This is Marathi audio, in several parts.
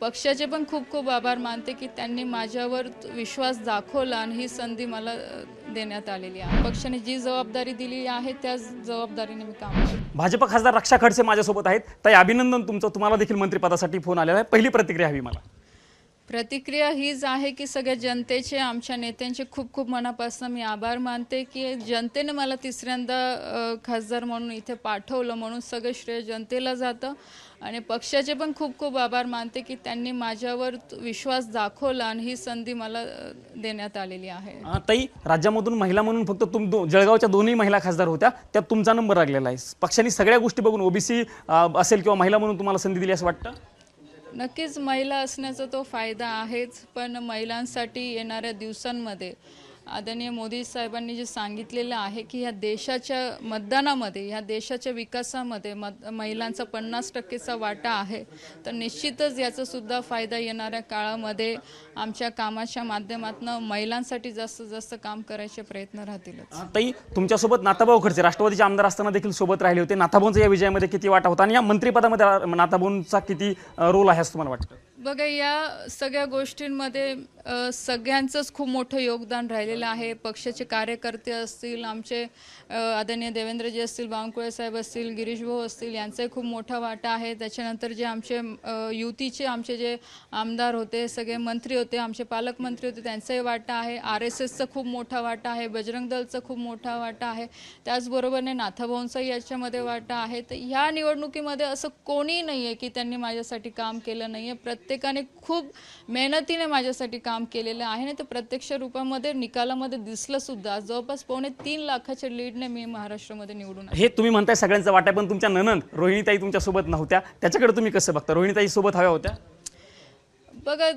पक्षाचे पण खूप खूप आभार मानते की त्यांनी माझ्यावर विश्वास दाखवला आणि ही संधी मला देण्यात आलेली आहे. पक्षाने जी जबाबदारी दिली आहे त्याच जबाबदारीने मी काम भाजप खासदार रक्षा खडसे माझ्यासोबत आहेत. ताई अभिनंदन तुमचं. तुम्हाला देखील मंत्रिपदासाठी फोन आलेला आहे. पहिली प्रतिक्रिया हवी मला. प्रतिक्रिया हीच आहे की सगळ्या जनतेचे आमच्या नेत्यांचे खूप खूप मनापासून मी आभार मानते की जनतेने मला तिसऱ्यांदा खासदार म्हणून इथे पाठवलं म्हणून सगळं श्रेय जनतेला जातं. आणि पक्षाचे पण खूप खूप आभार मानते की त्यांनी माझ्यावर विश्वास दाखवला आणि ही संधी मला देण्यात आलेली आहे. ताई राज्यामधून महिला म्हणून फक्त तुम दो जळगावच्या दोन्ही महिला खासदार होत्या. त्यात तुमचा नंबर लागलेला आहे. पक्षाने सगळ्या गोष्टी बघून ओबीसी असेल किंवा महिला म्हणून तुम्हाला संधी दिली असं वाटतं? नक्कीच महिला असण्याचा तो फायदा आहेच पण महिलांसाठी येणाऱ्या दिवसांमध्ये आदरणीय मोदी साहेबांनी जे सांगितलेलं आहे की ह्या देशाच्या मतदानामध्ये ह्या देशाच्या विकासामध्ये मत महिलांचा पन्नास टक्केचा वाटा आहे तर निश्चितच याचासुद्धा फायदा येणाऱ्या काळामध्ये आमच्या कामाच्या माध्यमातून महिलांसाठी जास्तीत जास्त काम करायचे प्रयत्न राहतील ताई तुमच्यासोबत नाताभाऊ खडसे राष्ट्रवादीचे आमदार असताना देखील सोबत राहिले होते. नाथाभाऊंचा या विजयामध्ये किती वाटा होता आणि या मंत्रिपदामध्ये रा- नाथाभाऊंचा किती रोल आहे असं तुम्हाला वाटतं? बघा या सगळ्या गोष्टींमध्ये सगळ्यांचंच खूप मोठं योगदान राहिलेलं आहे. पक्षाचे कार्यकर्ते असतील आमचे आदरणीय देवेंद्रजी असतील बावनकुळे साहेब असतील गिरीश भाऊ असतील यांचाही खूप मोठा वाटा आहे. त्याच्यानंतर जे आमचे युतीचे आमचे जे आमदार होते सगळे मंत्री होते आमचे पालकमंत्री होते त्यांचाही वाटा आहे. आर एस एसचा खूप मोठा वाटा आहे. बजरंग दलचा खूप मोठा वाटा आहे. त्याचबरोबरने नाथाभाऊंचाही याच्यामध्ये वाटा आहे. तर ह्या निवडणुकीमध्ये असं कोणी नाही आहे की त्यांनी माझ्यासाठी काम केलं नाही आहे प्रत्येकाने खूप मेहनतीने माझ्यासाठी काम केलेलं आहे. आणि ते प्रत्यक्ष रूपामध्ये निकालामध्ये दिसलं सुद्धा. जवळपास पावणे तीन लाखाच्या लीडने मी महाराष्ट्रामध्ये निवडून. हे तुम्ही म्हणताय सगळ्यांचा वाटा आहे, पण तुमच्या ननंद रोहिणीताई तुमच्यासोबत नव्हत्या. त्याच्याकडे तुम्ही कसं बघता? रोहिणीताई सोबत हव्या होत्या? बघा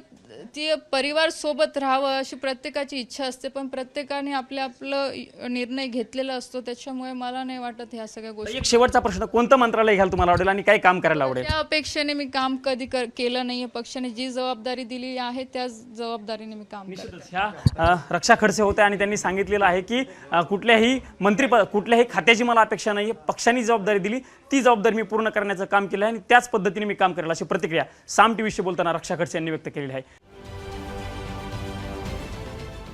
ती परिवार सोबत राहावं अशी प्रत्येकाची इच्छा असते पण प्रत्येकाने आपलं आपलं निर्णय घेतलेला असतो. त्याच्यामुळे मला नाही वाटत ह्या सगळ्या गोष्टी एक शेवटचा प्रश्न कोणतं मंत्रालय घ्याल तुम्हाला आवडेल आणि काय काम करायला आवडेल? त्या अपेक्षेने मी काम कधी कर केलं नाहीये. पक्षाने जी जबाबदारी दिली आहे त्याच जबाबदारीने मी काम करते. ह्या अ, रक्षा खडसे होत्या आणि त्यांनी सांगितलेलं आहे की अ, कुठल्याही मंत्रीपद कुठल्याही खात्याची मला अपेक्षा नाही पक्षाने जबाबदारी दिली ती जबाबदारी मी पूर्ण करण्याचं काम केलं आहे आणि त्याच पद्धतीने मी काम करेल अशी प्रतिक्रिया साम टीव्हीशी बोलताना रक्षा खडसे यांनी व्यक्त केलेली आहे.